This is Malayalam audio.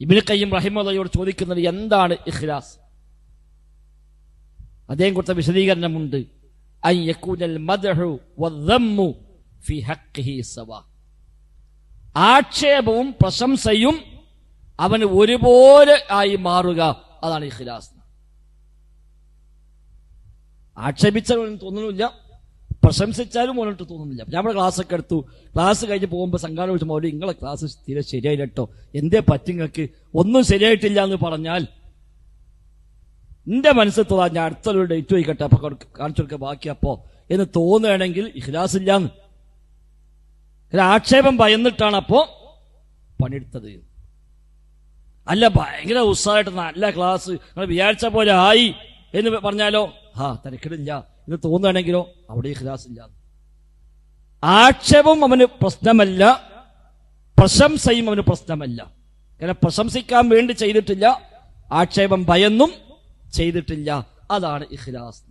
ഇബിന് കയ്യം റഹിമയോട് ചോദിക്കുന്നത് എന്താണ് ഇഖ്ലാസ്? അദ്ദേഹം കൊടുത്ത വിശദീകരണമുണ്ട്. ആക്ഷേപവും പ്രശംസയും അവന് ഒരുപോലെ ആയി മാറുക. അതാണ് ഇഖ്ലാസ്. ആക്ഷേപിച്ചവൻ തോന്നുന്നില്ല. പ്രശംസിച്ചാലും മോനോട്ട് തോന്നുന്നില്ല. നമ്മുടെ ക്ലാസ് ഒക്കെ എടുത്തു. ക്ലാസ് കഴിഞ്ഞ് പോകുമ്പോൾ സംഘാടനം വിളിച്ചു മോലെ നിങ്ങളെ ക്ലാസ് തീരെ ശരിയായില്ല കേട്ടോ എന്തേ പറ്റിങ്ങൾക്ക് ഒന്നും ശരിയായിട്ടില്ല എന്ന് പറഞ്ഞാൽ എന്റെ മനസ്സിൽ തോന്നാ ഞാൻ അടുത്തൊരു ഡേറ്റ് വയ്ക്കട്ടെ അപ്പൊ കൊടുക്ക- കാണിച്ചു കൊടുക്കുക ബാക്കിയപ്പോൾ എന്ന് തോന്നുകയാണെങ്കിൽ ഇഖ്ലാസ് ഇല്ലാന്ന് ആക്ഷേപം ഭയന്നിട്ടാണ് അപ്പോ പണിയെടുത്തത്. അല്ല ഭയങ്കര ഉത്സാഹമായിട്ട് നല്ല ക്ലാസ് നിങ്ങൾ വിചാരിച്ച പോലെ ആയി എന്ന് പറഞ്ഞാലോ? ആ തിരക്കിടില്ല. എന്ന് തോന്നുകയാണെങ്കിലോ അവിടെ ഇഖ്ലാസ് ഇല്ല ആക്ഷേപം അവന് പ്രശ്നമല്ല പ്രശംസയും അവന് പ്രശ്നമല്ല. കാരണം പ്രശംസിക്കാൻ വേണ്ടി ചെയ്തിട്ടില്ല ആക്ഷേപം ഭയന്നും ചെയ്തിട്ടില്ല. അതാണ് ഇഖ്ലാസ്.